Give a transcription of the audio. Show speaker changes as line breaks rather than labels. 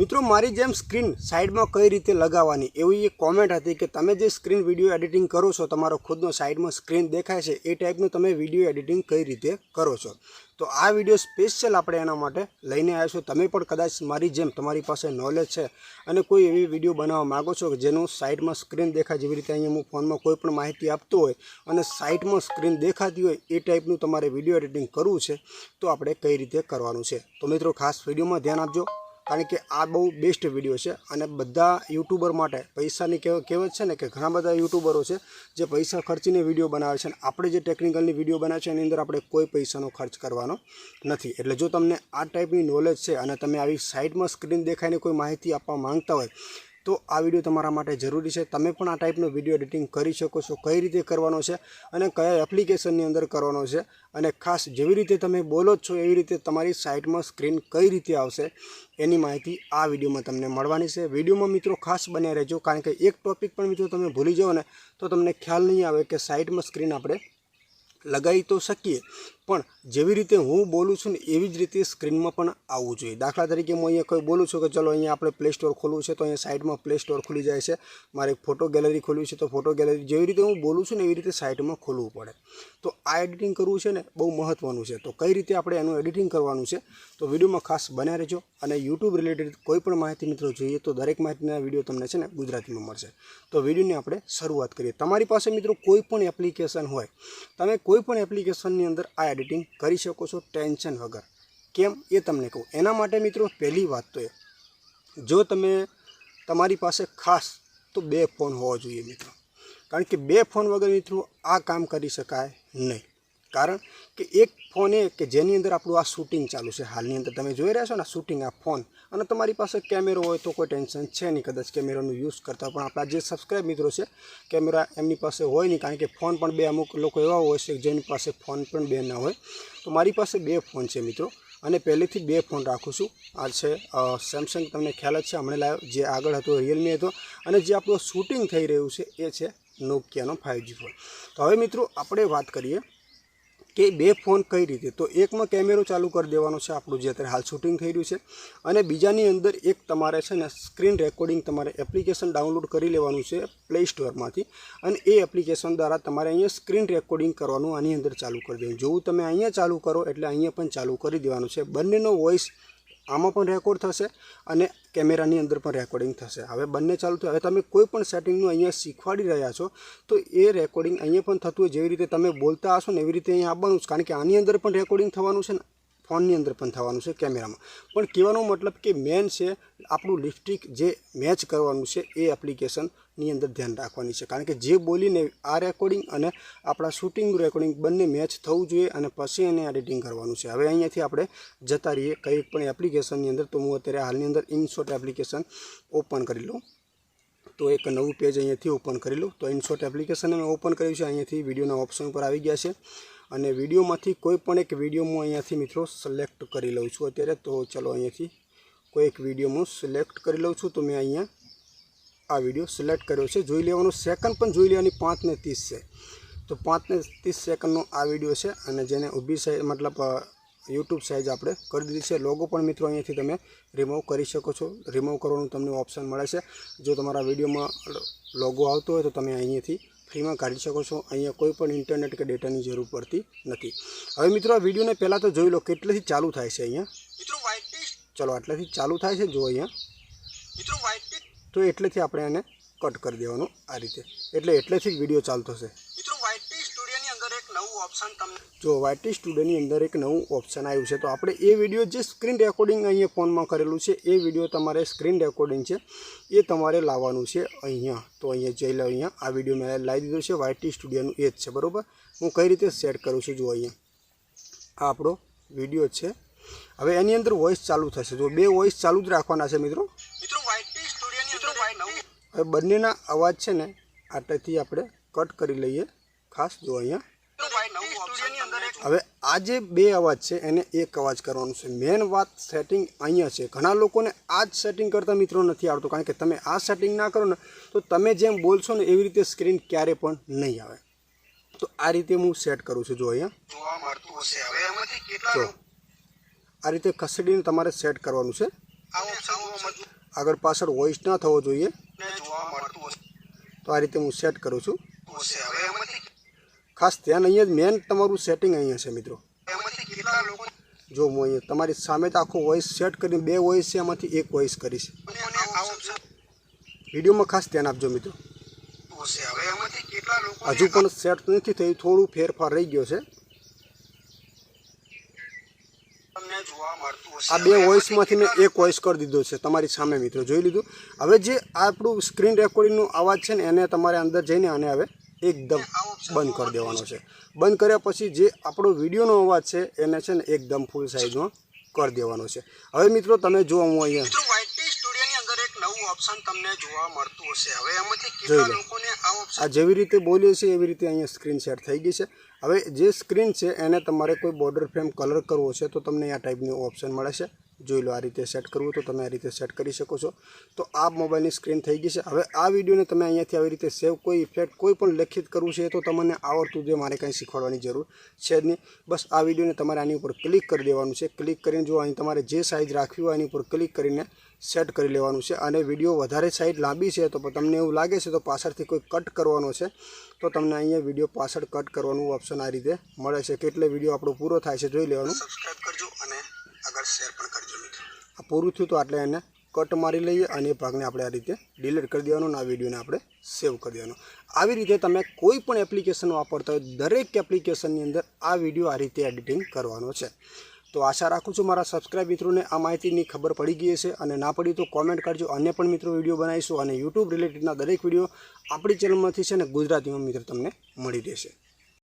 મિત્રો, મારી જેમ સ્ક્રીન સાઈડમાં કઈ રીતે લગાવવાની, એવી એક કોમેન્ટ હતી કે તમે જે સ્ક્રીન વીડિયો એડિટિંગ કરો છો, તમારો ખુદનો સાઈડમાં સ્ક્રીન દેખાય છે, એ ટાઈપનું તમે વીડિયો એડિટિંગ કઈ રીતે કરો છો? તો આ વીડિયો સ્પેશિયલ આપણે એના માટે લઈને આવ્યા છો. તમે પણ કદાચ મારી જેમ તમારી પાસે નોલેજ છે અને કોઈ એવી વીડિયો બનાવવા માગો છો કે જેનું સાઈડમાં સ્ક્રીન દેખાય, જેવી રીતે અહીંયા હું ફોનમાં કોઈ પણ માહિતી આપતો હોય અને સાઈડમાં સ્ક્રીન દેખાતી હોય, એ ટાઈપનું તમારે વીડિયો એડિટિંગ કરવું છે, તો આપણે કઈ રીતે કરવાનું છે? તો મિત્રો, ખાસ વિડીયોમાં ધ્યાન આપજો. કારણ કે આ બહુ બેસ્ટ વીડિયો છે અને બધા યુટ્યુબર માટે પૈસાની કહેવત કહેવત છે ને કે ઘણા બધા યુટ્યુબરો છે જે પૈસા ખર્ચીને વીડિયો બનાવે છે અને આપણે જે ટેકનિકલની વીડિયો બનાવે છે એની અંદર આપણે કોઈ પૈસાનો ખર્ચ કરવાનો નથી. એટલે જો તમને આ ટાઈપની નોલેજ છે અને તમે આવી સાઇડમાં સ્ક્રીન દેખાઈને કોઈ માહિતી આપવા માંગતા હોય તો આ વીડિયો તમારા માટે જરૂરી છે. તમે પણ આ ટાઈપનો વીડિયો એડિટિંગ કરી શકો છો. કઈ રીતે કરવાનો છે અને કયા એપ્લિકેશનની અંદર કરવાનો છે અને ખાસ જેવી રીતે તમે બોલો છો એવી રીતે તમારી સાઇટમાં સ્ક્રીન કઈ રીતે આવશે એની માહિતી આ વિડીયોમાં તમને મળવાની છે. વિડીયોમાં મિત્રો ખાસ બન્યા રહેજો. કારણ કે એક ટોપિક પણ મિત્રો તમે ભૂલી જાઓ ને તો તમને ખ્યાલ નહીં આવે કે સાઇટમાં સ્ક્રીન આપણે લગાવી તો શકીએ. પણ જેવી રીતે હું બોલું છું ને એવી જ રીતે સ્ક્રીનમાં પણ આવવું જોઈએ. દાખલા તરીકે હું અહીંયા કોઈ બોલું છું કે ચલો અહીંયા આપણે પ્લે સ્ટોર ખોલવું છે તો અહીંયા સાઈડમાં પ્લે સ્ટોર ખુલી જાય છે. મારે ફોટો ગેલેરી ખોલવી છે તો ફોટો ગેલેરી જેવી રીતે હું બોલું છું ને એવી રીતે સાઇડમાં ખોલવું પડે. તો આ એડિટિંગ કરવું છે ને બહુ મહત્ત્વનું છે. તો કઈ રીતે આપણે એનું એડિટિંગ કરવાનું છે તો વિડીયોમાં ખાસ બન્યા રહેજો અને યુટ્યુબ રિલેટેડ કોઈ પણ માહિતી મિત્રો જોઈએ તો દરેક માહિતીના વીડિયો તમને છે ને ગુજરાતીમાં મળશે. તો વિડીયોની આપણે શરૂઆત કરીએ. તમારી પાસે મિત્રો કોઈ પણ એપ્લિકેશન હોય, તમે કોઈ પણ એપ્લિકેશનની અંદર આ એડિટિંગ કરી શકો છો ટેન્શન વગર. કેમ? એ તમને કહું. એના માટે મિત્રો પહેલી વાત તો એ. જો તમે તમારી પાસે ખાસ તો બે ફોન હોવા જોઈએ મિત્રો. કારણ કે બે ફોન વગર મિત્રો આ કામ કરી શકાય નહીં. કારણ કે એક ફોન એ કે જેની અંદર આપણું આ શૂટિંગ ચાલુ છે, હાલની અંદર તમે જોઈ રહ્યા છો ને શૂટિંગ આ ફોન, અને તમારી પાસે કેમેરો હોય તો કોઈ ટેન્શન છે નહીં, કદાચ કેમેરાનું યુઝ કરતા, પણ આપણા જે સબસ્ક્રાઈબ મિત્રો છે, કેમેરા એમની પાસે હોય નહીં, કારણ કે ફોન પણ બે અમુક લોકો એવા હોય છે જેની પાસે ફોન પણ બે ના હોય. તો મારી પાસે બે ફોન છે મિત્રો, અને પહેલેથી બે ફોન રાખું છું. આ છે સેમસંગ તમને ખ્યાલ જ છે, હમણાં લાવ્યો જે આગળ હતો રિયલમી હતો, અને જે આપણું શૂટિંગ થઈ રહ્યું છે, એ છે નોકિયાનો ફાઇવજી ફોન તો હવે મિત્રો, આપણે વાત કરીએ કે બે ફોન કઈ રીતે? તો એકમાં કેમેરો ચાલુ કરી દેવાનો છે આપણું જે અત્યારે હાલ શૂટિંગ થઈ રહ્યું છે. અને બીજાની અંદર એક તમારે છે ને સ્ક્રીન રેકોર્ડિંગ તમારે એપ્લિકેશન ડાઉનલોડ કરી લેવાનું છે પ્લે સ્ટોરમાંથી અને એ એપ્લિકેશન દ્વારા તમારે અહીંયા સ્ક્રીન રેકોર્ડિંગ કરવાનું આની અંદર ચાલુ કરી દેવાનું. જેવું તમે અહીંયા ચાલુ કરો એટલે અહીંયા પણ ચાલુ કરી દેવાનું છે. બંનેનો વોઇસ આમાં પણ રેકોર્ડ થશે અને કેમેરાની અંદર પણ રેકોર્ડિંગ થશે. હવે બંને ચાલુ થયું. હવે તમે કોઈ પણ સેટિંગનું અહીંયા શીખવાડી રહ્યા છો, તો એ રેકોર્ડિંગ અહીંયા પણ થતું હોય. જેવી રીતે તમે બોલતા હશો ને એવી રીતે અહીંયા આવવાનું છે. કારણ કે આની અંદર પણ રેકોર્ડિંગ થવાનું છે ને. ફોનની અંદર પણ થવાનું છે કેમેરામાં. પણ કહેવાનો મતલબ કે મેન છે, આપણું લિપસ્ટિક જે મેચ કરવાનું છે એ એપ્લિકેશનની અંદર ધ્યાન રાખવાની છે. કારણ કે જે બોલીને આ રેકોર્ડિંગ અને આપણા શૂટિંગ રેકોર્ડિંગ બંને મેચ થવું જોઈએ અને પછી એને એડિટિંગ કરવાનું છે. હવે અહીંયાથી આપણે જતા રહીએ કંઈ પણ એપ્લિકેશનની અંદર. તો હું અત્યારે હાલની અંદર ઇનશોટ એપ્લિકેશન ઓપન કરી લઉં. તો એક નવું પેજ અહીંયાથી ઓપન કરી લઉં. તો ઇનશોટ એપ્લિકેશન મેં ઓપન કર્યું છે. અહીંયાથી વિડીયોના ઓપ્શન ઉપર આવી ગયા છે. અને વિડીયોમાંથી કોઈ પણ એક વીડિયો હું અહીંયાથી મિત્રો સિલેક્ટ કરી લઉં છું અત્યારે, તો ચલો અહીંયાથી કોઈ એક વીડિયો હું સિલેક્ટ કરી લઉં છું, તો મેં અહીંયા આ વીડિયો સિલેક્ટ કર્યો છે. જોઈ લેવાનું સેકન્ડ પણ જોઈ લેવાની, પાંચ ને ત્રીસ છે. તો પાંચ ને ત્રીસ સેકન્ડનો આ વીડિયો છે અને જેને ઊભી સાઈઝ મતલબ યુટ્યુબ સાઇઝ આપણે કરી દીધી છે. લોગો પણ મિત્રો અહીંયાથી તમે રિમૂવ કરી શકો છો. રિમૂવ કરવાનું તમને ઓપ્શન મળે છે. જો તમારા વિડીયોમાં લોગો આવતો હોય, તો તમે અહીંયાથી ફ્રીમાં કાઢી શકો છો. અહીંયા કોઈ પણ ઇન્ટરનેટ કે ડેટાની જરૂર પડતી નથી. હવે મિત્રો આ વિડીયોને પહેલાં તો જોઈ લો કેટલેથી ચાલુ થાય છે અહીંયા. મિત્રો ચલો આટલેથી ચાલુ થાય છે જો અહીંયા. મિત્રો તો એટલેથી આપણે એને કટ કરી દેવાનું આ રીતે. એટલે એટલેથી જ વીડિયો ચાલતો છે મિત્રો ઓપ્શન તમને. જો વાયટી સ્ટુડિયોની અંદર એક નવું ઓપ્શન આવ્યું છે તો આપણે એ વીડિયો જે સ્ક્રીન રેકોર્ડિંગ અહીંયા ફોનમાં કરેલું છે એ વીડિયો તમારે સ્ક્રીન રેકોર્ડિંગ છે એ તમારે લાવવાનું છે અહીંયા. તો અહીંયા જઈ લો અહીંયા. આ વીડિયો મેં લાવી દીધો છે વાયટી સ્ટુડિયોનું એ જ છે બરાબર? હું કઈ રીતે સેટ કરું છું જો અહીંયા. આ આપણો વીડિયો છે. હવે એની અંદર વોઇસ ચાલુ થશે. જો બે વોઇસ ચાલુ જ રાખવાના છે મિત્રો. હવે બંનેના અવાજ છે ને આટલેથી આપણે કટ કરી લઈએ. ખાસ જો અહીંયા. હવે આ જે બે અવાજ છે એને એક અવાજ કરવાનો છે. મેન વાત સેટિંગ અહીંયા છે. ઘણા લોકોને આ જ સેટિંગ કરતાં મિત્રો નથી આવડતું કારણ કે તમે આ સેટિંગ ના કરો ને તો તમે જેમ બોલશો ને એવી રીતે સ્ક્રીન ક્યારે પણ નહીં આવે. તો આ રીતે હું સેટ કરું છું. જો અહીંયા. જો આ રીતે ખસેડીને તમારે સેટ કરવાનું છે. આગળ પાછળ વોઇસ ના થવો જોઈએ. તો આ રીતે હું સેટ કરું છું. ખાસ ધ્યાન અહીંયા મેન તમારું સેટિંગ અહીંયા છે મિત્રો. જો હું અહીંયા તમારી સામે જ આખો વોઇસ સેટ કરીને બે વોઇસ છે એમાંથી એક વોઇસ કરીશ. વિડીયોમાં ખાસ ધ્યાન આપજો મિત્રો. હજુ પણ સેટ નથી થયું થોડું ફેરફાર રહી ગયો છે. આ બે વોઇસમાંથી મેં એક વોઇસ કરી દીધો છે તમારી સામે મિત્રો. જોઈ લીધું? હવે જે આપણું સ્ક્રીન રેકોર્ડિંગનો અવાજ છે ને એને તમારે અંદર જઈને આને હવે એકદમ બંધ કરી દેવાનો છે. બંધ કર્યા પછી જે આપણો વિડીયોનો અવાજ છે એને છે ને એકદમ ફૂલ સાઇઝમાં કરી દેવાનો છે. હવે મિત્રો તમે જો હું અહીંયા
ઓપ્શન તમને જોવા મળતું હશે. હવે એમાંથી
જોઈ
કેટલા. લોકોને આ ઓપ્શન
આ જેવી રીતે બોલીએ છીએ એવી રીતે અહીંયા સ્ક્રીન શેર થઈ ગઈ છે. હવે જે સ્ક્રીન છે એને તમારે કોઈ બોર્ડર ફ્રેમ કલર કરવો છે તો તમને આ ટાઈપની ઓપ્શન મળે છે. જોઈ લો આ રીતે સેટ કરવું તો તમે આ રીતે સેટ કરી શકો છો. તો આ મોબાઈલની સ્ક્રીન થઈ ગઈ છે. હવે આ વિડીયોને તમે અહીંયાથી આવી રીતે સેવ કોઈ ઇફેક્ટ કોઈ પણ લેખિત કરવું છે તો તમને આવડતું જે મારે કંઈ શીખવાડવાની જરૂર છે જ નહીં. બસ આ વિડીયોને તમારે આની ઉપર ક્લિક કરી દેવાનું છે. ક્લિક કરીને જો અહીં તમારે જે સાઇઝ રાખવી હોય એની ઉપર ક્લિક કરીને સેટ કરી લેવાનું છે. અને વીડિયો વધારે સાઈડ લાંબી છે તો તમને એવું લાગે છે તો પાછળથી કોઈ કટ કરવાનો છે તો તમને અહીંયા વીડિયો પાછળ કટ કરવાનું ઓપ્શન આ રીતે મળે છે. કેટલે વીડિયો આપણો પૂરો થાય છે જોઈ લેવાનું.
સબસ્ક્રાઈબ કરજો અને આગળ શેર પણ કરજો
આ પૂરું થયું તો આટલે એને કટ મારી લઈએ અને એ ભાગને આપણે આ રીતે ડિલીટ કરી દેવાનો અને આ વિડીયોને આપણે સેવ કરી દેવાનો. આવી રીતે તમે કોઈ પણ એપ્લિકેશન વાપરતા હોય, દરેક એપ્લિકેશનની અંદર આ વીડિયો આ રીતે એડિટિંગ કરવાનો છે. તો આશા રાખું છું મારા સબસ્ક્રાઇબ મિત્રોને આ માહિતીની ખબર પડી ગઈ હશે અને ના પડી તો કોમેન્ટ કરજો અન્ય પણ મિત્રો વીડિયો બનાવીશું અને યુટ્યુબ રિલેટેડના દરેક વીડિયો આપણી ચેનલમાંથી છે ને ગુજરાતીમાં મિત્ર તમને મળી રહેશે.